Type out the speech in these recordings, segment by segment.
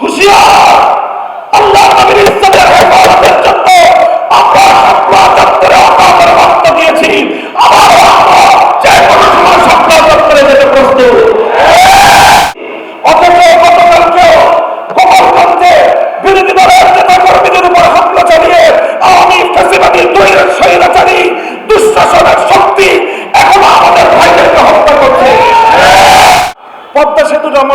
হুশিয়ার! আল্লাহ নবীর ইজ্জতের হেফাজতের জন্য আমরা শাপলা চত্বরে আপনাদের রক্ত দিয়েছি। আবার দুঃশাসনের শক্তি এখন আমাদের ভাইদেরকে হত্যা করছে। পদ্মা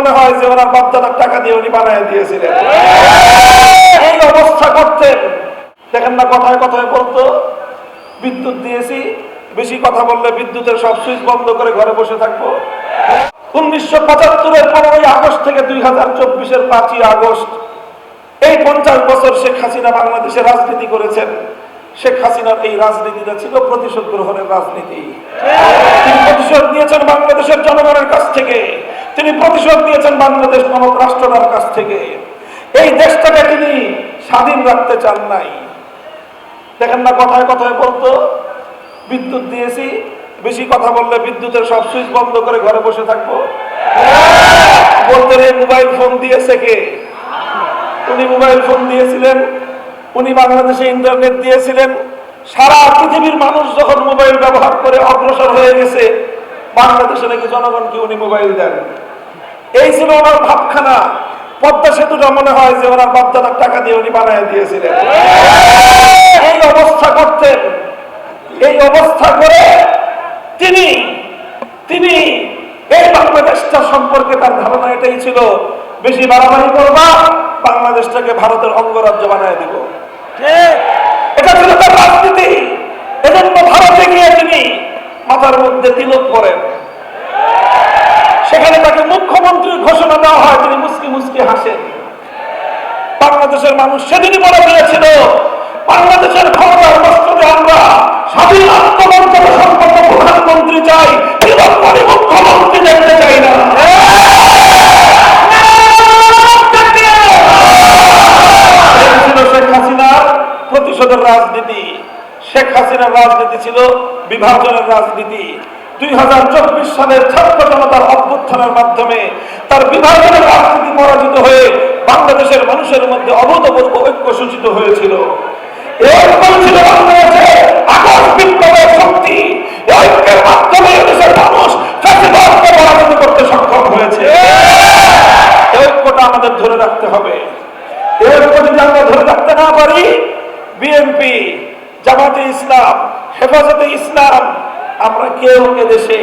মনে হয় যে ওনার বাপদাদার টাকা দিয়ে উনি বানিয়ে দিয়েছিলেন। এই অবস্থা করতেন। দেখেন না, কথায় কথায় বলতো, বিদ্যুৎ দিয়েছি, বেশি কথা বললে বিদ্যুতের সব সুইচ বন্ধ করে ঘরে বসে থাকব। উনিশশো পঁচাত্তরের পনেরোই আগস্ট থেকে দুই হাজার চব্বিশের পাঁচই আগস্ট, এই পঞ্চাশ বছর শেখ হাসিনা বাংলাদেশে রাজনীতি করেছেন। শেখ হাসিনার এই রাজনীতিটা ছিল প্রতিশোধ গ্রহণের রাজনীতি। প্রতিশোধ নিয়েছেন বাংলাদেশের জনগণের কাছ থেকে। তিনি প্রতিশোধ নিয়েছেন বাংলাদেশ নামক রাষ্ট্রটার কাছ থেকে। এই দেশটাকে তিনি স্বাধীন রাখতে চান নাই। দেখেন না কথায় কথায় বলতো, বিদ্যুৎ দিয়েছি, বেশি কথা বললে বিদ্যুতের সব সুইচ বন্ধ করে ঘরে বসে থাকব। বলতেন এই মোবাইল ফোন দিয়েছে কে? উনি মোবাইল ফোন দিয়েছিলেন, উনি বাংলাদেশে ইন্টারনেট দিয়েছিলেন। সারা পৃথিবীর মানুষ যখন মোবাইল ব্যবহার করে অগ্রসর হয়ে গেছে, বাংলাদেশে নাকি জনগণকে উনি মোবাইল দেন। এই ছিল ওনার ভাবখানা। পদ্মা সেতুটা মনে হয় যে ওনার বাপদাদার টাকা দিয়ে উনি বানিয়ে দিয়েছিলেন। এই অবস্থা করতেন। এই অবস্থা করে তিনি তিনি এই বাংলাদেশটা সম্পর্কে তার ধারণা এটাই ছিল, বেশি বাড়াবাড়ি করবা, বাংলাদেশটাকে ভারতের অঙ্গরাজ্য বানিয়ে দিব। এটা ছিল তার রাজনীতি। এজন্য ভারতে গিয়ে তিনি মাথার মধ্যে তিলক করেন। সেখানে তাকে মুখ্যমন্ত্রীর ঘোষণা দেওয়া হয়, তিনি মুসকি মুসকি হাসেন। বাংলাদেশের মানুষ সেদিনই বলে দিয়েছিল বাংলাদেশের ক্ষমতার বস্তুতে আমরা স্বাধীন আত্মমর্যাদা সম্পন্ন প্রধানমন্ত্রী চাই তিলক মুখ্যমন্ত্রী দেখতে চাই না। শেখ হাসিনার প্রতিশোধের রাজনীতি। শেখ হাসিনার রাজনীতি ছিল বিভাজনের রাজনীতি। দুই হাজার চব্বিশ সালের ছাত্র জনতার অভ্যুত্থানের মাধ্যমে তার বিভাজনের রাজনীতি হয়ে বাংলাদেশের মানুষের মধ্যে অভূতপূর্ব ঐক্য সূচিত হয়েছিল। এই ঐক্য ছিল বাংলাদেশে শক্তি। ঐক্যের মাধ্যমে দেশের মানুষ ফ্যাসিবাদকে পরাজিত করতে সক্ষম হয়েছে। এই আমাদের ধরে রাখতে হবে। এই ঐক্য আমরা ধরে রাখতে না পারি, বিএনপি, জামাতে ইসলাম, হেফাজতে ইসলাম আমরা কেউ এদেশে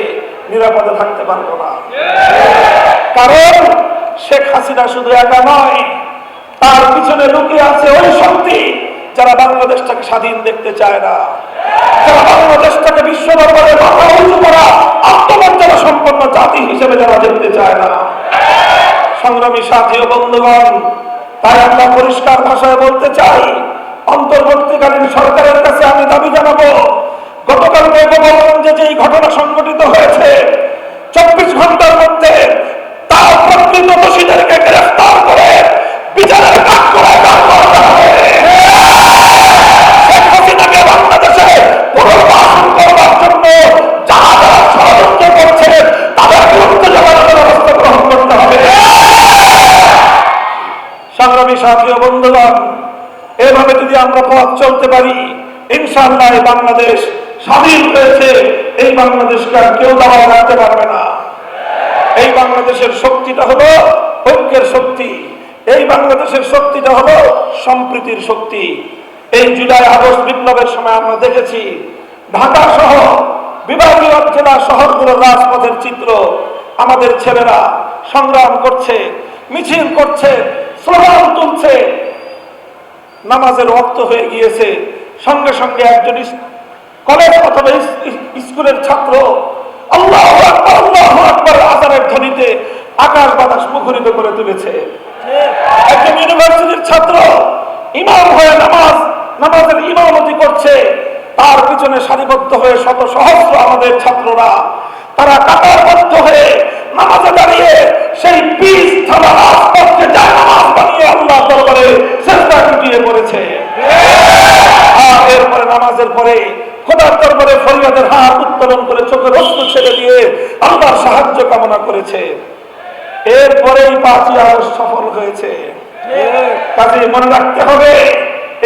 নিরাপদে থাকতে পারব না। কারণ শেখ হাসিনা শুধু একা নয়, তার পিছনে লুকিয়ে আছে ওই শক্তি যারা বাংলাদেশটাকে স্বাধীন দেখতে চায় না। যারা বাংলাদেশটাকে বিশ্ব দরবারে মাথা উঁচু করা আত্মমর্যাদা সম্পন্ন জাতি হিসেবে যারা দেখতে চায় না। সংগ্রামী সাথী ও বন্ধুগণ, তাই আমরা পরিষ্কার ভাষায় বলতে চাই, অন্তর্বর্তীকালীন সরকারের কাছে আমি দাবি জানাব গতকাল গোপালগঞ্জে যে ঘটনা সংঘটিত হয়েছে, চব্বিশ ঘণ্টার মধ্যে তার প্রকৃত দোষীদেরকে গ্রেফতার করে বিচারের কাজ করে বাংলাদেশে যারা যারা ষড়যন্ত্র বিরুদ্ধে জবাবের ব্যবস্থা করতে হবে। সংগ্রামী সাথী বন্ধুগণ, এভাবে যদি আমরা পথ চলতে পারি, ইনশাআল্লাহ এই বাংলাদেশ স্বাধীন হয়েছে, এই বাংলাদেশকে আর কেউ দাবায় রাখতে পারবে না। এই বাংলাদেশের শক্তিটা হলো ঐক্যের শক্তি। এই বাংলাদেশের শক্তিটা হলো সম্প্রীতির শক্তি। এই জুলাই, আগস্ট বিপ্লবের সময় আমরা দেখেছি, ঢাকা সহ বিভাগীয় জেলা শহরগুলোর রাজপথের চিত্র। আমাদের ছেলেরা সংগ্রাম করছে, মিছিল করছে, স্লোগান তুলছে। নামাজের রক্ত হয়ে গিয়েছে। সঙ্গে সঙ্গে একজন কলেজ অথবা স্কুলের ছাত্র, আল্লাহ ধ্বনিতে আকাশ বাতাস মুখরিত করে তুলেছে। ইউনিভার্সিটির ছাত্র ইমাম হয়ে নামাজ, নামাজের ইমামতি করছে। তার পিছনে সারিবদ্ধ হয়ে সহস্র আমাদের ছাত্ররা, তারা হয়ে নামাজে দাঁড়িয়ে সেই পিস বানিয়ে আল্লাহ দরবারে নামাজের পরে খোদার দরবারে ফরিয়াদের হাত উত্তোলন করে চোখের অস্ত্র ছেড়ে দিয়ে আল্লাহর সাহায্য কামনা করেছে। এরপরেই পাঁচই আগস্ট সফল হয়েছে। কাজে মনে রাখতে হবে,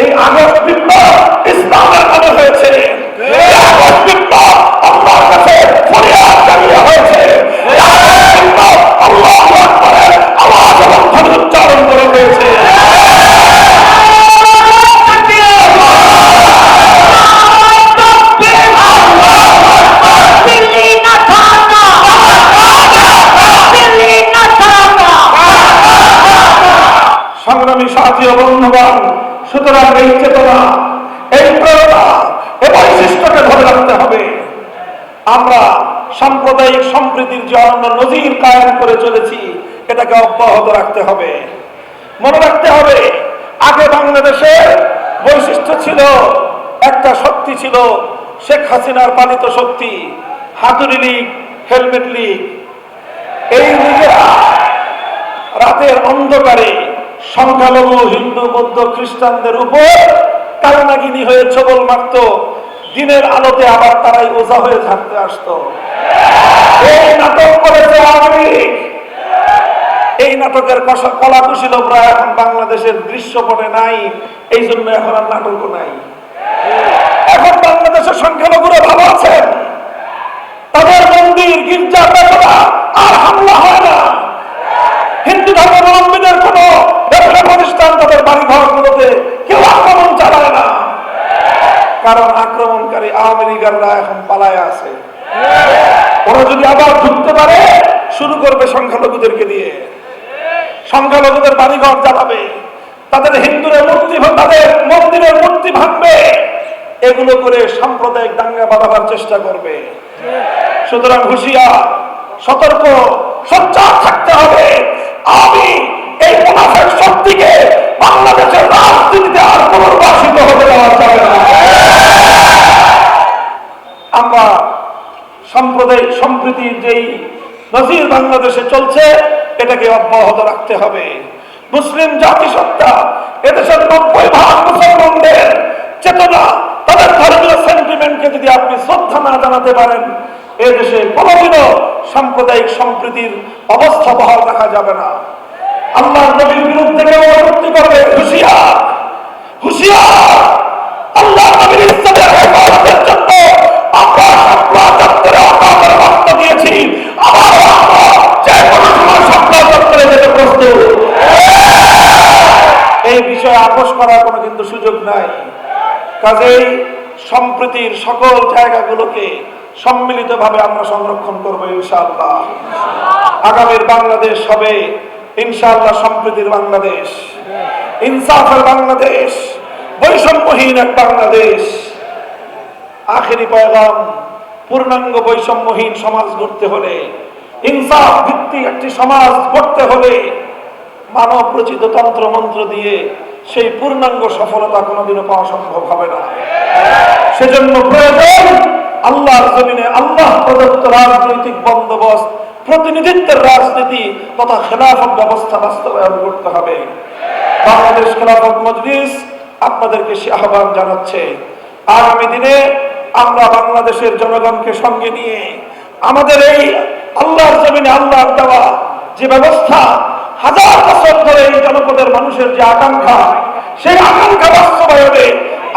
এই আগস্ট বিপ্লব ইসলামের হয়েছে। আগস্ট বিপ্লব আল্লাহর কাছে ফরিয়াদ জানিয়ে হয়েছে। সাথী ও বন্ধুগণ, সুতরাং এই চেতনা, এই প্রেরণা এই বৈশিষ্ট্যকে ধরে রাখতে হবে। আমরা সাম্প্রদায়িক সম্প্রীতির যে অনন্য নজির কায়েম করে চলেছি, এটাকে অব্যাহত রাখতে হবে। মনে রাখতে হবে, আগে বাংলাদেশের বৈশিষ্ট্য ছিল, একটা শক্তি ছিল, শেখ হাসিনার পালিত শক্তি, হাতুড়ি লীগ, হেলমেট লীগ। এই রাতের অন্ধকারে সংখ্যালঘু, হিন্দু, বৌদ্ধ, খ্রিস্টানদের উপর কালনাগিনী হয়ে ছবল মারত। দিনের আলোতে আবার তারাই ওজা হয়ে থাকতে আসতো। এই নাটক করেছে এই নাটকের কলা কুশীলভরা এখন বাংলাদেশের দৃশ্যপটে নাই। এই জন্য এখন আর নাটকও নাই। এখন বাংলাদেশের সংখ্যালঘুরা ভালো আছেন। তাদের মন্দির, গির্জা আর হামলা হয় না। হিন্দু ধর্মাবলম্বীদের কোন ব্যবসা প্রতিষ্ঠান তাদের বাড়ি ঘরগুলোতে কেউ আক্রমণ চালায় না কারণ আক্রমণকারী লীগাররা এখন পালায় আছে। ওরা যদি আবার ঢুকতে পারে, শুরু করবে সংখ্যালঘুদেরকে দিয়ে সংখ্যালঘুদের বাড়িঘর জ্বালাবে। তাদের হিন্দুদের মূর্তি তাদের মন্দিরের মূর্তি ভাঙবে। এগুলো করে সাম্প্রদায়িক দাঙ্গা বাড়াবার চেষ্টা করবে। সুতরাং হুঁশিয়ার, সতর্ক সজ্জা থাকতে হবে আমি এই মুনাফের শক্তিকে বাংলাদেশের রাজনীতিতে আর পুনর্বাসিত হতে দেওয়া যাবে না আমরা সাম্প্রদায়িক সম্প্রীতির নজির বাংলাদেশে চলছে, এটাকে অব্যাহত রাখতে হবে। মুসলিম জাতিসত্তা, এদেশের নব্বই ভাগ মুসলমানদের চেতনা, তাদের ধর্মীয় সেন্টিমেন্টকে যদি আপনি শ্রদ্ধা না জানাতে পারেন এদেশে কোনোদিনও সাম্প্রদায়িক সম্প্রীতির অবস্থা বহাল রাখা যাবে না। আল্লাহর নবীর বিরুদ্ধে কেউ অবলম্বন করবে, হুশিয়ার। কাজেই সম্প্রীতির সকল জায়গাগুলোকে সম্মিলিতভাবে আমরা সংরক্ষণ করব ইনশাআল্লাহ। আগামীর বাংলাদেশ হবে ইনশাআল্লাহ সম্প্রীতির বাংলাদেশ। ইনসাফের বাংলাদেশ, বৈষম্যহীন এক বাংলাদেশ। আখেরি পয়গাম, পূর্ণাঙ্গ বৈষম্যহীন সমাজ গড়তে হলে, ইনসাফ ভিত্তিক একটি সমাজ গড়তে হলে মানব রচিত তন্ত্র মন্ত্র দিয়ে সেই পূর্ণাঙ্গ সফলতা কোনোদিনও পাওয়া সম্ভব হবে না। সেজন্য প্রয়োজন আল্লাহর জমিনে আল্লাহ প্রদত্ত রাজনৈতিক বন্দোবস্ত, প্রতিনিধিত্বের রাজনীতি তথা খেলাফত ব্যবস্থা বাস্তবায়ন করতে হবে। বাংলাদেশ খেলাফত মজলিস আপনাদেরকে সে আহ্বান জানাচ্ছে, আগামী দিনে আমরা বাংলাদেশের জনগণকে সঙ্গে নিয়ে আমাদের এই আল্লাহর জমিনে আল্লাহর দেওয়া যে ব্যবস্থা হাজার বছর ধরে এই জনপদের মানুষের যে আকাঙ্ক্ষা, সেই আকাঙ্ক্ষা বাস্তবায়নে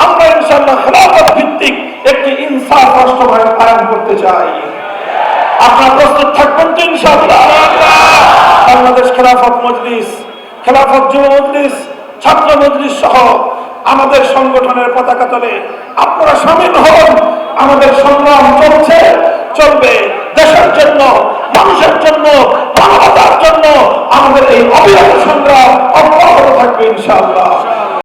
আমরা ইনশাল্লাহ খেলাফত ভিত্তিক একটি ইনসাফ রাষ্ট্রবায়ন কায়ন করতে চাই। আপনার প্রস্তুত থাকবেন তো ইনশাআল্লাহ? বাংলাদেশ খেলাফত মজলিস, খেলাফত যুব মজলিস, ছাত্র মজলিস সহ আমাদের সংগঠনের পতাকা তলে আপনারা সামিল হন। আমাদের সংগ্রাম চলছে, চলবে দেশের জন্য, মানুষের জন্য মানবতার জন্য আমাদের এই অবিরত সংগ্রাম অব্যাহত থাকবে ইনশাআল্লাহ।